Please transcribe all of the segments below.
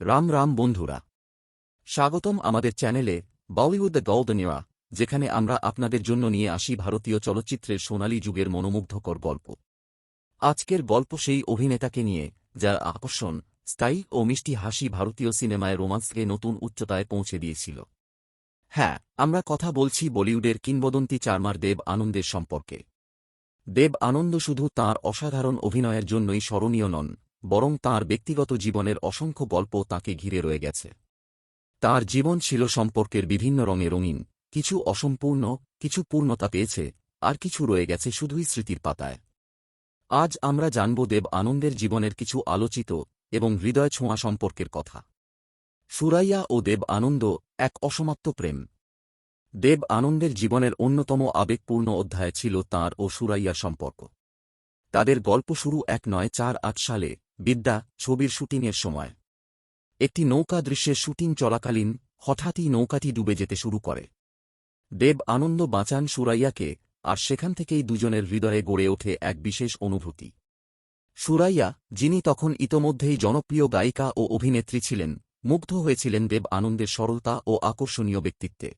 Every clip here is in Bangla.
রাম রাম বন্ধুরা। স্বাগতম আমাদের চ্যানেলে বলিউড দ্য গোল্ডেন ইরা যেখানে আমরা আপনাদের জন্য নিয়ে আসি ভারতীয় চলচ্চিত্রের সোনালী যুগের মনোমুগ্ধকর গল্প। আজকের গল্প সেই অভিনেতাকে নিয়ে, যার আকর্ষণ স্থায়ী ও মিষ্টি হাসি ভারতীয় সিনেমায় রোমান্সকে নতুন উচ্চতায় পৌঁছে দিয়েছিল। হ্যাঁ আমরা কথা বলছি বলিউডের কিংবদন্তি চারমার দেব আনন্দের সম্পর্কে। দেব আনন্দ শুধু তার অসাধারণ অভিনয়ের জন্যই স্মরণীয় নন বরং তার ব্যক্তিগত জীবনের অসংখ্য গল্প তাকে ঘিরে রয়ে গেছে। তার জীবন ছিল সম্পর্কের বিভিন্ন রঙে রঙিন, কিছু অসম্পূর্ণ, কিছু পূর্ণতা পেয়েছে, আর কিছু রয়ে গেছে শুধুই স্মৃতির পাতায়। আজ আমরা জানব দেব আনন্দের জীবনের কিছু আলোচিত এবং হৃদয় ছোঁয়া সম্পর্কের কথা। সুরাইয়া ও দেব আনন্দ এক অসমাপ্ত প্রেম। দেব আনন্দের জীবনের অন্যতম আবেগপূর্ণ অধ্যায় ছিল তাঁর ও সুরাইয়ার সম্পর্ক। তাদের গল্প শুরু এক নয় চার আট সালে বিদ্যা ছবির শুটিংয়ের সময়। একটি নৌকা দৃশ্যের শুটিং চলাকালীন হঠাৎই নৌকাটি ডুবে যেতে শুরু করে। দেব আনন্দ বাঁচান সুরাইয়াকে আর সেখান থেকেই দুজনের হৃদয়ে গড়ে ওঠে এক বিশেষ অনুভূতি। সুরাইয়া, যিনি তখন ইতোমধ্যেই জনপ্রিয় গায়িকা ও অভিনেত্রী ছিলেন, মুগ্ধ হয়েছিলেন দেব আনন্দের সরলতা ও আকর্ষণীয় ব্যক্তিত্বে।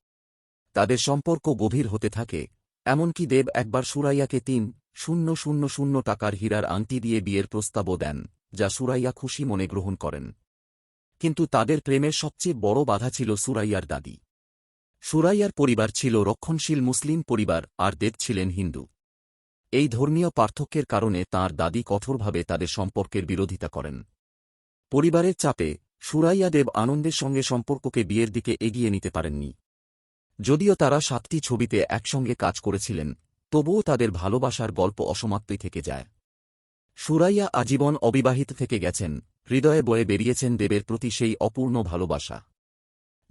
তাদের সম্পর্ক গভীর হতে থাকে, এমনকি দেব একবার সুরাইয়াকে তিন শূন্য শূন্য শূন্য টাকার হীরার আংটি দিয়ে বিয়ের প্রস্তাবও দেন, যা সুরাইয়া খুশি মনে গ্রহণ করেন। কিন্তু তাদের প্রেমের সবচেয়ে বড় বাধা ছিল সুরাইয়ার দাদি। সুরাইয়ার পরিবার ছিল রক্ষণশীল মুসলিম পরিবার, আর দেব ছিলেন হিন্দু। এই ধর্মীয় পার্থক্যের কারণে তার দাদি কঠোরভাবে তাদের সম্পর্কের বিরোধিতা করেন। পরিবারের চাপে, সুরাইয়া দেব আনন্দের সঙ্গে সম্পর্ককে বিয়ের দিকে এগিয়ে নিতে পারেননি। যদিও তারা সাতটি ছবিতে একসঙ্গে কাজ করেছিলেন তবুও তাদের ভালোবাসার গল্প অসমাপ্তই থেকে যায়। সুরাইয়া আজীবন অবিবাহিত থেকে গেছেন, হৃদয়ে বয়ে বেরিয়েছেন দেবের প্রতি সেই অপূর্ণ ভালোবাসা।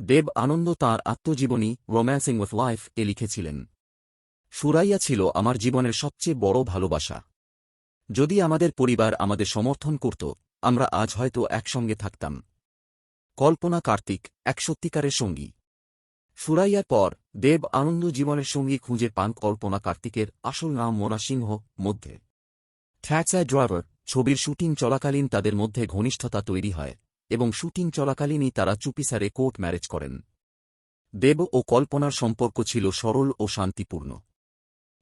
দেব আনন্দ তাঁর আত্মজীবনী রোম্যান্সিং উইথ ওয়াইফ এ লিখেছিলেন। সুরাইয়া ছিল আমার জীবনের সবচেয়ে বড় ভালোবাসা। যদি আমাদের পরিবার আমাদের সমর্থন করত, আমরা আজ হয়তো একসঙ্গে থাকতাম। কল্পনা কার্তিক, এক সত্যিকারের সঙ্গী। সুরাইয়ার পর, দেব আনন্দ জীবনের সঙ্গী খুঁজে পান কল্পনা কার্তিকের আসল নাম মোরা সিংহ মধ্যে। ট্যাক্সা ড্রাইভার, ছবির শুটিং চলাকালীন তাদের মধ্যে ঘনিষ্ঠতা তৈরি হয় এবং শুটিং চলাকালীনই তারা চুপিসারে কোর্ট ম্যারেজ করেন। দেব ও কল্পনার সম্পর্ক ছিল সরল ও শান্তিপূর্ণ।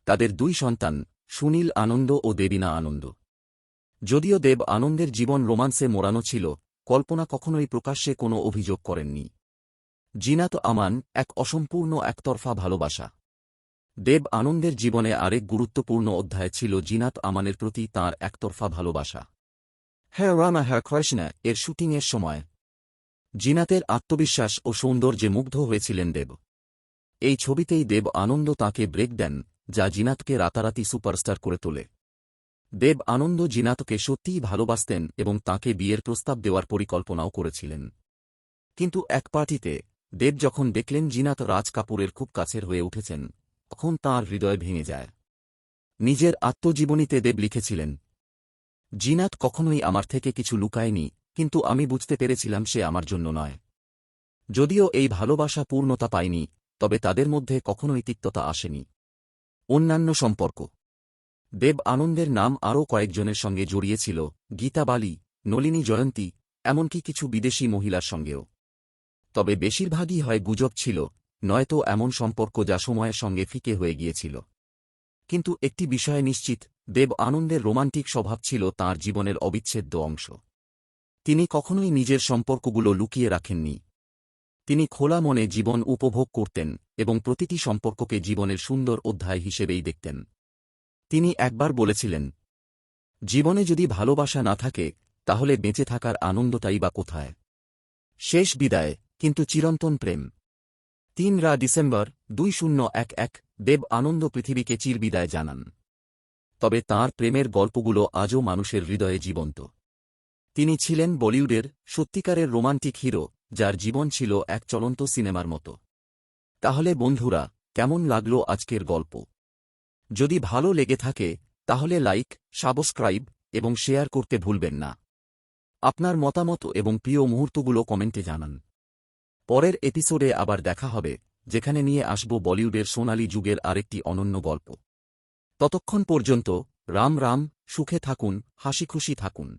তাদের দুই সন্তান, সুনীল আনন্দ ও দেবিনা আনন্দ। যদিও দেব আনন্দের জীবন রোমান্সে মোড়ানো ছিল, কল্পনা কখনোই প্রকাশ্যে কোনো অভিযোগ করেননি। জিনাত আমান এক অসম্পূর্ণ একতরফা ভালোবাসা। দেব আনন্দের জীবনে আরেক গুরুত্বপূর্ণ অধ্যায় ছিল জিনাত আমানের প্রতি তাঁর একতরফা ভালোবাসা। হ্যাঁ রানা হ্যাঁ কৃষ্ণা, এর শুটিংয়ের সময়। জিনাতের আত্মবিশ্বাস ও সৌন্দর্যে মুগ্ধ হয়েছিলেন দেব। এই ছবিতেই দেব আনন্দ তাকে ব্রেক দেন, যা জিনাতকে রাতারাতি সুপারস্টার করে তোলে। দেব আনন্দ জিনাতকে সত্যিই ভালোবাসতেন এবং তাকে বিয়ের প্রস্তাব দেওয়ার পরিকল্পনাও করেছিলেন। কিন্তু এক পার্টিতে দেব যখন দেখলেন জিনাত রাজ কাপুরের খুব কাছের হয়ে উঠেছেন, তখন তাঁর হৃদয় ভেঙে যায়। নিজের আত্মজীবনীতে দেব লিখেছিলেন জিনাত কখনোই আমার থেকে কিছু লুকায়নি, কিন্তু আমি বুঝতে পেরেছিলাম সে আমার জন্য নয়। যদিও এই ভালোবাসা পূর্ণতা পায়নি, তবে তাদের মধ্যে কখনোই তিক্ততা আসেনি। অন্যান্য সম্পর্ক, দেব আনন্দের নাম আরও কয়েকজনের সঙ্গে জড়িয়েছিল গীতা বালি নলিনী জয়ন্তী, এমনকি কিছু বিদেশি মহিলার সঙ্গেও। তবে বেশিরভাগই হয় গুজব ছিল, নয়তো এমন সম্পর্ক যা সময়ের সঙ্গে ফিকে হয়ে গিয়েছিল। কিন্তু একটি বিষয়ে নিশ্চিত, দেব আনন্দের রোমান্টিক স্বভাব ছিল তাঁর জীবনের অবিচ্ছেদ্য অংশ। তিনি কখনোই নিজের সম্পর্কগুলো লুকিয়ে রাখেননি। তিনি খোলা মনে জীবন উপভোগ করতেন এবং প্রতিটি সম্পর্ককে জীবনের সুন্দর অধ্যায় হিসেবেই দেখতেন। তিনি একবার বলেছিলেন, জীবনে যদি ভালোবাসা না থাকে, তাহলে বেঁচে থাকার আনন্দটাই বা কোথায়? শেষ বিদায়। কিন্তু চিরন্তন প্রেম। তিন রা ডিসেম্বর দুই শূন্য এক এক দেব আনন্দ পৃথিবীকে চিরবিদায় জানান। তবে তাঁর প্রেমের গল্পগুলো আজও মানুষের হৃদয়ে জীবন্ত। তিনি ছিলেন বলিউডের সত্যিকারের রোমান্টিক হিরো, যার জীবন ছিল এক চলন্ত সিনেমার মতো। তাহলে বন্ধুরা, কেমন লাগল আজকের গল্প? যদি ভালো লেগে থাকে, তাহলে লাইক, সাবস্ক্রাইব এবং শেয়ার করতে ভুলবেন না। আপনার মতামত এবং প্রিয় মুহূর্তগুলো কমেন্টে জানান। পরের এপিসোডে আবার দেখা হবে, যেখানে নিয়ে আসব বলিউডের সোনালি যুগের আরেকটি অনন্য গল্প। ততক্ষণ পর্যন্ত, রাম রাম, সুখে থাকুন, হাসিখুশি থাকুন।